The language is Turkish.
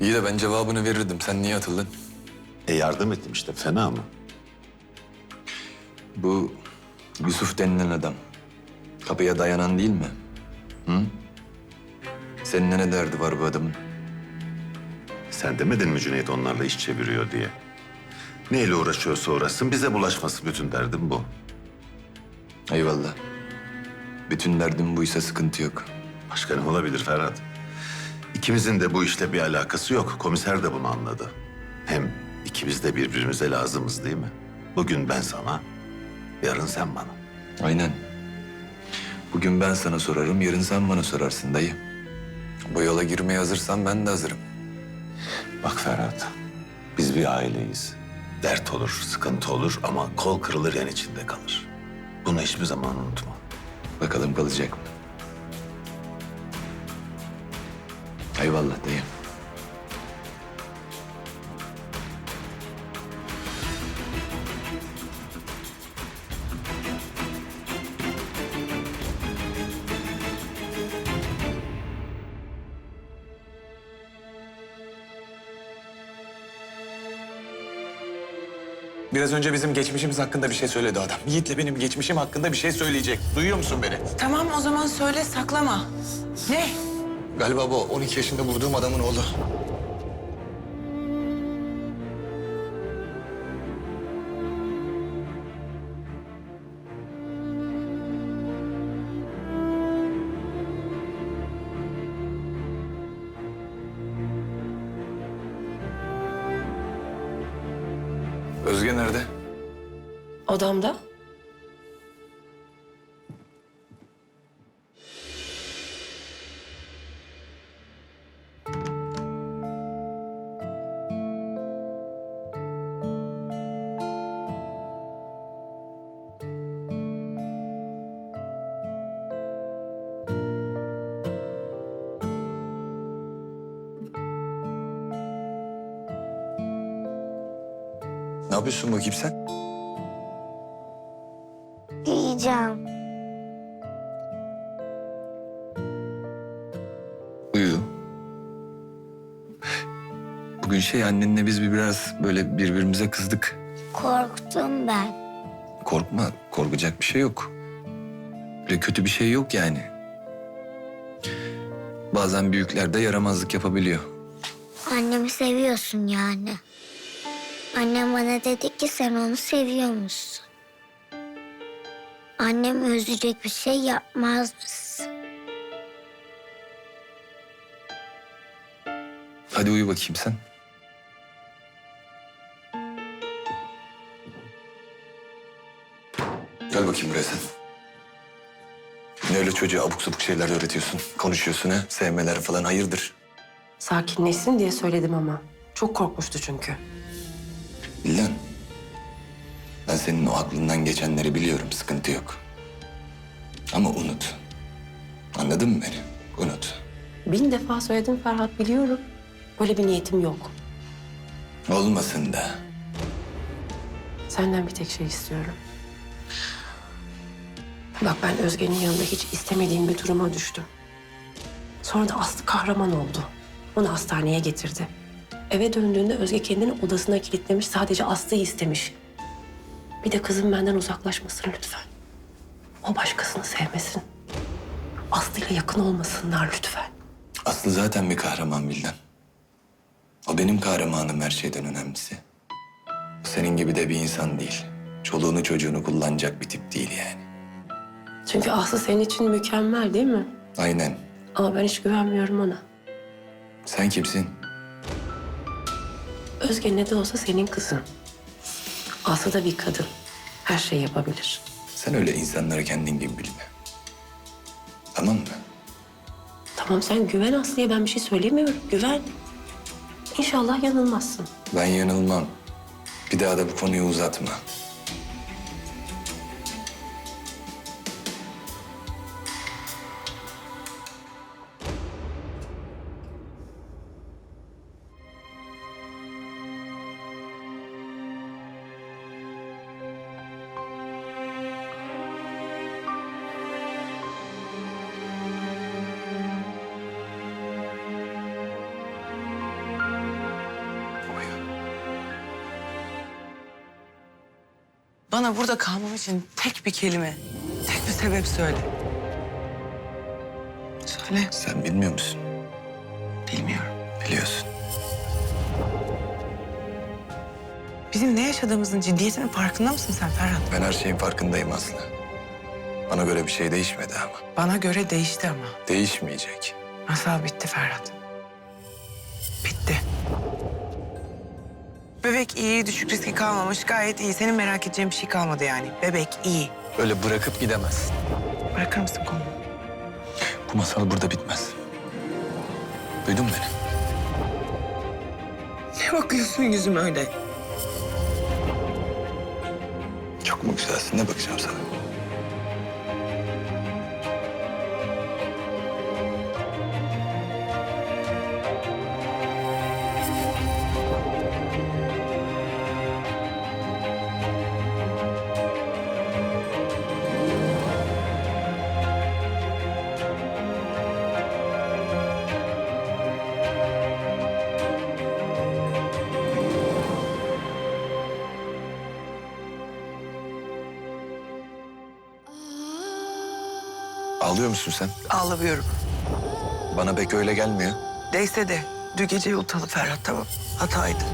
İyi de ben cevabını verirdim. Sen niye atıldın? E yardım ettim işte fena mı? Bu Yusuf denilen adam. Kapıya dayanan değil mi? Hı? Seninle ne derdi var bu adamın? Sen demedin mi Cüneyt onlarla iş çeviriyor diye? Neyle uğraşıyorsa uğraşsın bize bulaşması bütün derdim bu. Eyvallah. Bütün derdim buysa sıkıntı yok. Başka ne olabilir Ferhat? İkimizin de bu işle bir alakası yok. Komiser de bunu anladı. Hem ikimiz de birbirimize lazımız değil mi? Bugün ben sana, yarın sen bana. Aynen. Bugün ben sana sorarım, yarın sen bana sorarsın dayı. Bu yola girmeye hazırsan ben de hazırım. Bak Ferhat, biz bir aileyiz. Dert olur, sıkıntı olur ama kol kırılır yan içinde kalır. Bunu hiçbir zaman unutma. Bakalım kalacak mı? Eyvallah dayı. Biraz önce bizim geçmişimiz hakkında bir şey söyledi adam. Yiğit'le benim geçmişim hakkında bir şey söyleyecek. Duyuyor musun beni? Tamam o zaman söyle saklama. Ne? Galiba bu 12 yaşında vurduğum adamın oğlu. Özge nerede? Odamda. Yapıyorsun bakayım sen? Yiyeceğim. Uyu. Bugün şey annenle biz bir biraz böyle birbirimize kızdık. Korktum ben. Korkma, korkacak bir şey yok. Öyle kötü bir şey yok yani. Bazen büyükler de yaramazlık yapabiliyor. Annemi seviyorsun yani. Annem bana dedi ki sen onu seviyormuşsun. Annem üzecek bir şey yapmaz mısın? Hadi uyu bakayım sen. Gel bakayım buraya sen. Ne öyle çocuğa abuk sabuk şeyler öğretiyorsun, konuşuyorsun ha? Sevmeler falan hayırdır? Sakinleşsin diye söyledim ama. Çok korkmuştu çünkü. Senin o aklından geçenleri biliyorum, sıkıntı yok. Ama unut. Anladın mı beni? Unut. Bin defa söyledim Ferhat biliyorum. Böyle bir niyetim yok. Olmasın da. Senden bir tek şey istiyorum. Bak ben Özge'nin yanında hiç istemediğim bir duruma düştüm. Sonra da Aslı kahraman oldu. Onu hastaneye getirdi. Eve döndüğünde Özge kendini odasına kilitlemiş. Sadece Aslı'yı istemiş. Bir de kızım benden uzaklaşmasın lütfen. O başkasını sevmesin. Aslı'yla yakın olmasınlar lütfen. Aslı zaten bir kahraman Bildan. O benim kahramanım her şeyden önemlisi. Senin gibi de bir insan değil. Çoluğunu çocuğunu kullanacak bir tip değil yani. Çünkü Aslı senin için mükemmel değil mi? Aynen. Ama ben hiç güvenmiyorum ona. Sen kimsin? Özge ne de olsa senin kızın. Aslı da bir kadın. Her şeyi yapabilir. Sen öyle insanları kendin gibi bilme. Tamam mı? Tamam sen güven Aslı'ya ben bir şey söylemiyorum. Güven. İnşallah yanılmazsın. Ben yanılmam. Bir daha da bu konuyu uzatma. Bana burada kalmam için tek bir kelime, tek bir sebep söyle. Söyle. Sen bilmiyor musun? Bilmiyorum. Biliyorsun. Bizim ne yaşadığımızın ciddiyetinin farkında mısın sen Ferhat? Ben her şeyin farkındayım Aslı. Bana göre bir şey değişmedi ama. Bana göre değişti ama. Değişmeyecek. Masal bitti Ferhat. Bitti. Bebek iyi, düşük riski kalmamış. Gayet iyi. Senin merak edeceğin bir şey kalmadı yani. Bebek iyi. Öyle bırakıp gidemezsin. Bırakır mısın konuyu? Bu masal burada bitmez. Duydun mu beni? Ne bakıyorsun yüzüme öyle? Çok mu güzelsin? Ne bakacağım sana? Ağlıyor musun sen? Ağlamıyorum. Bana pek öyle gelmiyor. Değse de dün gece yutalı Ferhat tamam. Hataydı.